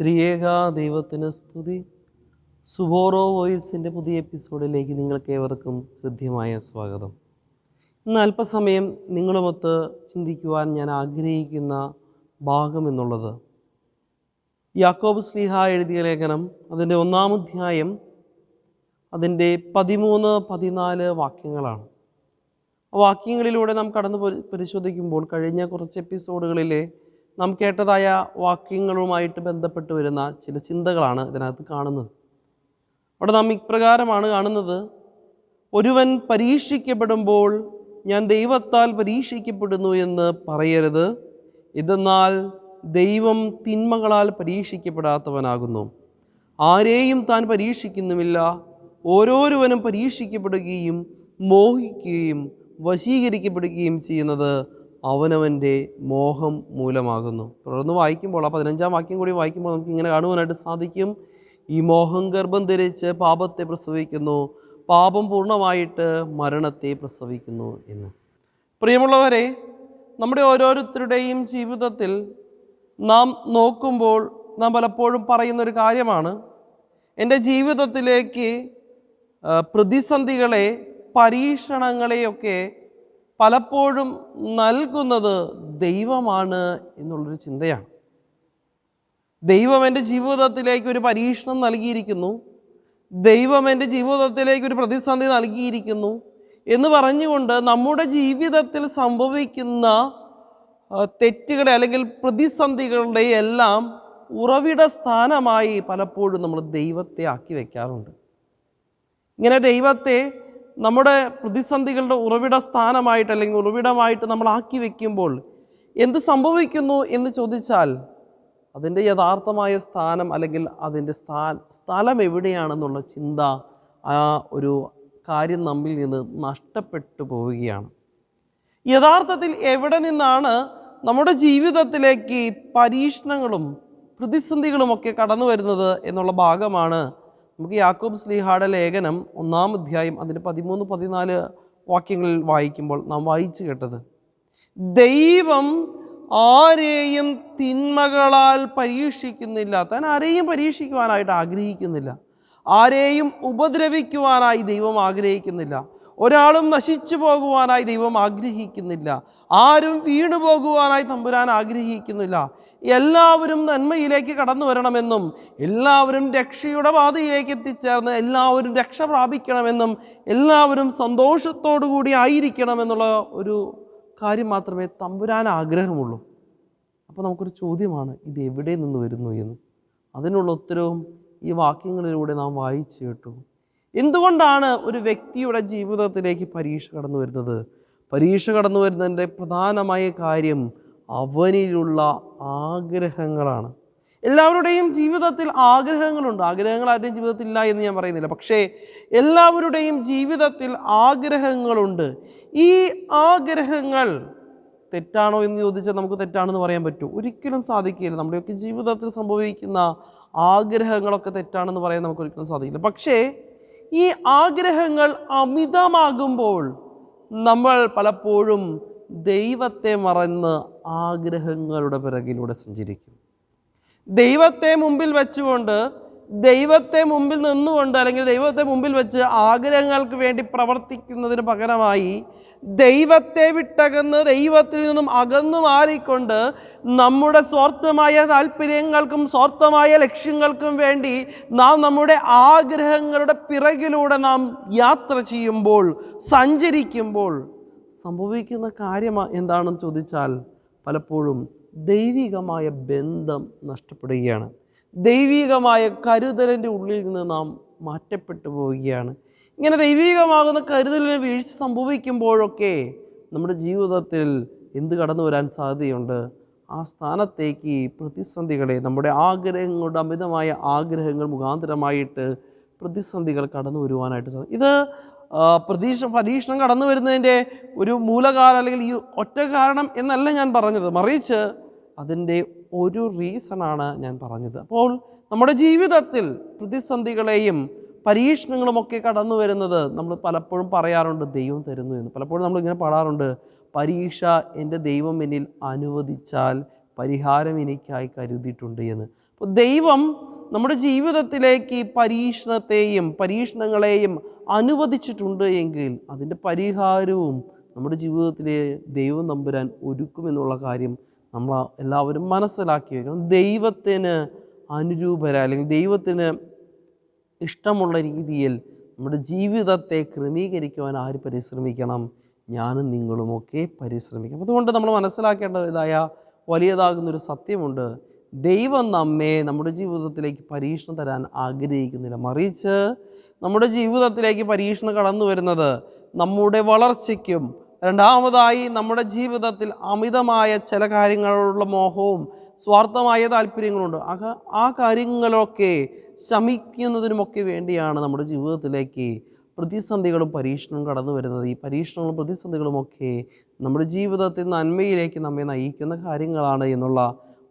ത്രിയേക ദൈവത്തിന് സ്തുതി. സുബോറോ വോയിസിന്റെ പുതിയ എപ്പിസോഡിലേക്ക് നിങ്ങൾക്ക് ഏവർക്കും ഹൃദ്യമായ സ്വാഗതം. ഇന്ന് അല്പസമയം നിങ്ങളുമൊത്ത് ചിന്തിക്കുവാൻ ഞാൻ ആഗ്രഹിക്കുന്ന ഭാഗം എന്നുള്ളത്. യാക്കോബ് സ്നേഹ എഴുതിയ ലേഖനം അതിന്റെ ഒന്നാം അധ്യായം അതിന്റെ പതിമൂന്ന് പതിനാല് വാക്യങ്ങളാണ്. വാക്യങ്ങളിലൂടെ നാം കടന്നു പരിശോധിക്കുമ്പോൾ കഴിഞ്ഞ കുറച്ച് എപ്പിസോഡുകളിലെ നാം കേട്ടതായ വാക്യങ്ങളുമായിട്ട് ബന്ധപ്പെട്ട് വരുന്ന ചില ചിന്തകളാണ് ഇതിനകത്ത് കാണുന്നത്. അവിടെ നാം ഇപ്രകാരമാണ് കാണുന്നത്. ഒരുവൻ പരീക്ഷിക്കപ്പെടുമ്പോൾ ഞാൻ ദൈവത്താൽ പരീക്ഷിക്കപ്പെടുന്നു എന്ന് പറയരുത്. ഇതെന്നാൽ ദൈവം തിന്മകളാൽ പരീക്ഷിക്കപ്പെടാത്തവനാകുന്നു. ആരെയും താൻ പരീക്ഷിക്കുന്നുമില്ല. ഓരോരുവനും പരീക്ഷിക്കപ്പെടുകയും മോഹിക്കുകയും വശീകരിക്കപ്പെടുകയും ചെയ്യുന്നത് അവനവന്റെ മോഹം മൂലമാകുന്നു. തുടർന്ന് വായിക്കുമ്പോൾ ആ പതിനഞ്ചാം വാക്യം കൂടി വായിക്കുമ്പോൾ നമുക്ക് ഇങ്ങനെ കാണുവാനായിട്ട് സാധിക്കും. ഈ മോഹം ഗർഭം ധരിച്ച് പാപത്തെ പ്രസവിക്കുന്നു. പാപം പൂർണമായിട്ട് മരണത്തെ പ്രസവിക്കുന്നു എന്ന്. പ്രിയമുള്ളവരെ നമ്മുടെ ഓരോരുത്തരുടെയും ജീവിതത്തിൽ നാം നോക്കുമ്പോൾ നാം പലപ്പോഴും പറയുന്നൊരു കാര്യമാണ്. എന്റെ ജീവിതത്തിലേക്ക് പ്രതിസന്ധികളെ പരീക്ഷണങ്ങളെയൊക്കെ പലപ്പോഴും നൽകുന്നത് ദൈവമാണ് എന്നുള്ളൊരു ചിന്തയാണ്. ദൈവം എന്റെ ജീവിതത്തിലേക്ക് ഒരു പരീക്ഷണം നൽകിയിരിക്കുന്നു. ദൈവം എന്റെ ജീവിതത്തിലേക്ക് ഒരു പ്രതിസന്ധി നൽകിയിരിക്കുന്നു. എന്ന് പറഞ്ഞുകൊണ്ട് നമ്മുടെ ജീവിതത്തിൽ സംഭവിക്കുന്ന തെറ്റുകളെ അല്ലെങ്കിൽ പ്രതിസന്ധികളുടെ എല്ലാം ഉറവിട സ്ഥാനമായി പലപ്പോഴും നമ്മൾ ദൈവത്തെ ആക്കി വയ്ക്കാറുണ്ട് ഇങ്ങനെ ദൈവത്തെ നമ്മുടെ പ്രതിസന്ധികളുടെ ഉറവിട സ്ഥാനമായിട്ട് അല്ലെങ്കിൽ ഉറവിടമായിട്ട് നമ്മൾ ആക്കി വയ്ക്കുമ്പോൾ എന്ത് സംഭവിക്കുന്നു എന്ന് ചോദിച്ചാൽ അതിന്റെ യഥാർത്ഥമായ സ്ഥാനം അല്ലെങ്കിൽ അതിന്റെ സ്ഥാ സ്ഥലം എവിടെയാണെന്നുള്ള ചിന്ത ആ ഒരു കാര്യം നമ്മിൽ നിന്ന് നഷ്ടപ്പെട്ടു പോവുകയാണ്. യഥാർത്ഥത്തിൽ എവിടെ നിന്നാണ് നമ്മുടെ ജീവിതത്തിലേക്ക് പരീക്ഷണങ്ങളും പ്രതിസന്ധികളുമൊക്കെ കടന്നു വരുന്നത് എന്നുള്ള ഭാഗമാണ് നമുക്ക് യാക്കോബ് സ്ലിഹാടെ ലേഖനം ഒന്നാം അധ്യായം അതിന്റെ പതിമൂന്ന് പതിനാല് വാക്യങ്ങളിൽ വായിക്കുമ്പോൾ നാം വായിച്ചു കേട്ടത്. ദൈവം ആരെയും തിന്മകളാൽ പരീക്ഷിക്കുന്നില്ല. താൻ ആരെയും പരീക്ഷിക്കുവാനായിട്ട് ആഗ്രഹിക്കുന്നില്ല. ആരെയും ഉപദ്രവിക്കുവാനായി ദൈവം ആഗ്രഹിക്കുന്നില്ല. ഒരാളും നശിച്ചു പോകുവാനായി ദൈവം ആഗ്രഹിക്കുന്നില്ല. ആരും വീണു പോകുവാനായി തമ്പുരാൻ ആഗ്രഹിക്കുന്നില്ല. എല്ലാവരും നന്മയിലേക്ക് കടന്നു വരണമെന്നും എല്ലാവരും രക്ഷയുടെ പാതയിലേക്ക് എത്തിച്ചേർന്ന് എല്ലാവരും രക്ഷ പ്രാപിക്കണമെന്നും എല്ലാവരും സന്തോഷത്തോടു കൂടി ആയിരിക്കണമെന്നുള്ള ഒരു കാര്യം മാത്രമേ തമ്പുരാൻ ആഗ്രഹമുള്ളൂ. അപ്പോൾ നമുക്കൊരു ചോദ്യമാണ് ഇത് എവിടെ നിന്ന് വരുന്നു എന്ന്? അതിനുള്ള ഉത്തരവും ഈ വാക്യങ്ങളിലൂടെ നാം വായിച്ചു കേട്ടു. എന്തുകൊണ്ടാണ് ഒരു വ്യക്തിയുടെ ജീവിതത്തിലേക്ക് പരീക്ഷ കടന്നു വരുന്നത്? പരീക്ഷ കടന്നു വരുന്നതിന്റെ പ്രധാനമായ കാര്യം അവനിലുള്ള ആഗ്രഹങ്ങളാണ്. എല്ലാവരുടെയും ജീവിതത്തിൽ ആഗ്രഹങ്ങളുണ്ട്. ആഗ്രഹങ്ങൾ ആരുടെയും ജീവിതത്തിൽ ഇല്ല എന്ന് ഞാൻ പറയുന്നില്ല. പക്ഷേ എല്ലാവരുടെയും ജീവിതത്തിൽ ആഗ്രഹങ്ങളുണ്ട്. ഈ ആഗ്രഹങ്ങൾ തെറ്റാണോ എന്ന് ചോദിച്ചാൽ നമുക്ക് തെറ്റാണെന്ന് പറയാൻ പറ്റും. ഒരിക്കലും സാധിക്കില്ല നമ്മുടെയൊക്കെ ജീവിതത്തിൽ സംഭവിക്കുന്ന ആഗ്രഹങ്ങളൊക്കെ തെറ്റാണെന്ന് പറയാൻ നമുക്ക് ഒരിക്കലും സാധിക്കില്ല. പക്ഷേ ഈ ആഗ്രഹങ്ങൾ അമിതമാകുമ്പോൾ നമ്മൾ പലപ്പോഴും ദൈവത്തെ മറന്ന് ആഗ്രഹങ്ങളുടെ പിറകിലൂടെ സഞ്ചരിക്കും. ദൈവത്തെ മുമ്പിൽ വെച്ചുകൊണ്ട് ദൈവത്തെ മുമ്പിൽ നിന്നുകൊണ്ട് അല്ലെങ്കിൽ ദൈവത്തെ മുമ്പിൽ വെച്ച് ആഗ്രഹങ്ങൾക്ക് വേണ്ടി പ്രവർത്തിക്കുന്നതിന് പകരമായി ദൈവത്തെ വിട്ടകന്ന് ദൈവത്തിൽ നിന്നും അകന്നു മാറിക്കൊണ്ട് നമ്മുടെ സ്വാർത്ഥമായ താല്പര്യങ്ങൾക്കും സ്വാർത്ഥമായ ലക്ഷ്യങ്ങൾക്കും വേണ്ടി നാം നമ്മുടെ ആഗ്രഹങ്ങളുടെ പിറകിലൂടെ നാം യാത്ര ചെയ്യുമ്പോൾ സഞ്ചരിക്കുമ്പോൾ സംഭവിക്കുന്ന കാര്യം എന്താണെന്ന് ചോദിച്ചാൽ പലപ്പോഴും ദൈവികമായ ബന്ധം നഷ്ടപ്പെടുകയാണ്. ദൈവികമായ കരുതലിന്റെ ഉള്ളിൽ നിന്ന് നാം മാറ്റപ്പെട്ടു പോവുകയാണ്. ഇങ്ങനെ ദൈവികമാകുന്ന കരുതലിന് വീഴ്ച സംഭവിക്കുമ്പോഴൊക്കെ നമ്മുടെ ജീവിതത്തിൽ എന്ത് കടന്നു വരാൻ സാധ്യതയുണ്ട്? ആ സ്ഥാനത്തേക്ക് പ്രതിസന്ധികളെ നമ്മുടെ ആഗ്രഹങ്ങളുടെ അമിതമായ ആഗ്രഹങ്ങൾ മുഖാന്തരമായിട്ട് പ്രതിസന്ധികൾ കടന്നു വരുവാനായിട്ട് സാധിക്കും ഇത് പ്രതീക്ഷ പരീക്ഷണം കടന്നു വരുന്നതിന്റെ ഒരു മൂലകാരം അല്ലെങ്കിൽ ഈ ഒറ്റ കാരണം എന്നല്ല ഞാൻ പറഞ്ഞത്. മറിച്ച് അതിന്റെ ഒരു റീസണാണ് ഞാൻ പറഞ്ഞത്. അപ്പോൾ നമ്മുടെ ജീവിതത്തിൽ പ്രതിസന്ധികളെയും പരീക്ഷണങ്ങളുമൊക്കെ കടന്നു വരുന്നത് നമ്മൾ പലപ്പോഴും പറയാറുണ്ട് ദൈവം തരുന്നു എന്ന്. പലപ്പോഴും നമ്മൾ ഇങ്ങനെ പാടാറുണ്ട് പരീക്ഷ എന്റെ ദൈവം എന്നിൽ അനുവദിച്ചാൽ പരിഹാരം എനിക്കായി കരുതിയിട്ടുണ്ട് എന്ന്. അപ്പോൾ ദൈവം നമ്മുടെ ജീവിതത്തിലേക്ക് പരീക്ഷണത്തെയും പരീക്ഷണങ്ങളെയും അനുവദിച്ചിട്ടുണ്ട് എങ്കിൽ അതിന്റെ പരിഹാരവും നമ്മുടെ ജീവിതത്തിലെ ദൈവം നമ്പുരാൻ ഒരുക്കുമെന്നുള്ള കാര്യം നമ്മൾ എല്ലാവരും മനസ്സിലാക്കി വരും ദൈവത്തിന് അനുരൂപര അല്ലെങ്കിൽ ദൈവത്തിന് ഇഷ്ടമുള്ള രീതിയിൽ നമ്മുടെ ജീവിതത്തെ ക്രമീകരിക്കുവാൻ ആര് പരിശ്രമിക്കണം? ഞാനും നിങ്ങളുമൊക്കെ പരിശ്രമിക്കണം. അതുകൊണ്ട് നമ്മൾ മനസ്സിലാക്കേണ്ട മനസ്സിലാക്കേണ്ടതായ വലിയതാകുന്നൊരു സത്യമുണ്ട്. ദൈവം നമ്മെ നമ്മുടെ ജീവിതത്തിലേക്ക് പരീക്ഷണം തരാൻ ആഗ്രഹിക്കുന്നില്ല. മറിച്ച് നമ്മുടെ ജീവിതത്തിലേക്ക് പരീക്ഷണം കടന്നു വരുന്നത് നമ്മുടെ വളർച്ചയ്ക്കും രണ്ടാമതായി നമ്മുടെ ജീവിതത്തിൽ അമിതമായ ചില കാര്യങ്ങളുള്ള മോഹവും സ്വാർത്ഥമായ താല്പര്യങ്ങളുണ്ട്. ആ ആ കാര്യങ്ങളൊക്കെ ശമിക്കുന്നതിനുമൊക്കെ വേണ്ടിയാണ് നമ്മുടെ ജീവിതത്തിലേക്ക് പ്രതിസന്ധികളും പരീക്ഷണവും കടന്നു വരുന്നത്. ഈ പരീക്ഷണങ്ങളും പ്രതിസന്ധികളുമൊക്കെ നമ്മുടെ ജീവിതത്തിൽ നന്മയിലേക്ക് നമ്മെ നയിക്കുന്ന കാര്യങ്ങളാണ് എന്നുള്ള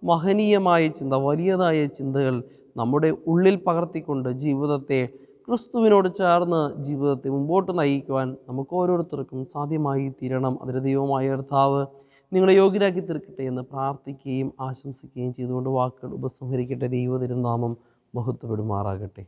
മഹനീയമായ ചിന്ത വലിയതായ ചിന്തകൾ നമ്മുടെ ഉള്ളിൽ പകർത്തിക്കൊണ്ട് ജീവിതത്തെ ക്രിസ്തുവിനോട് ചേർന്ന് ജീവിതത്തെ മുമ്പോട്ട് നയിക്കുവാൻ നമുക്ക് ഓരോരുത്തർക്കും സാധ്യമായി തീരണം. അതിന്റെ ദൈവമായ കർത്താവ് നിങ്ങളെ യോഗ്യരാക്കി തീർക്കട്ടെ എന്ന് പ്രാർത്ഥിക്കുകയും ആശംസിക്കുകയും ചെയ്തുകൊണ്ട് വാക്കുകൾ ഉപസംഹരിക്കട്ടെ. ദൈവതിരുനാമം മഹത്വപ്പെടുമാറാകട്ടെ.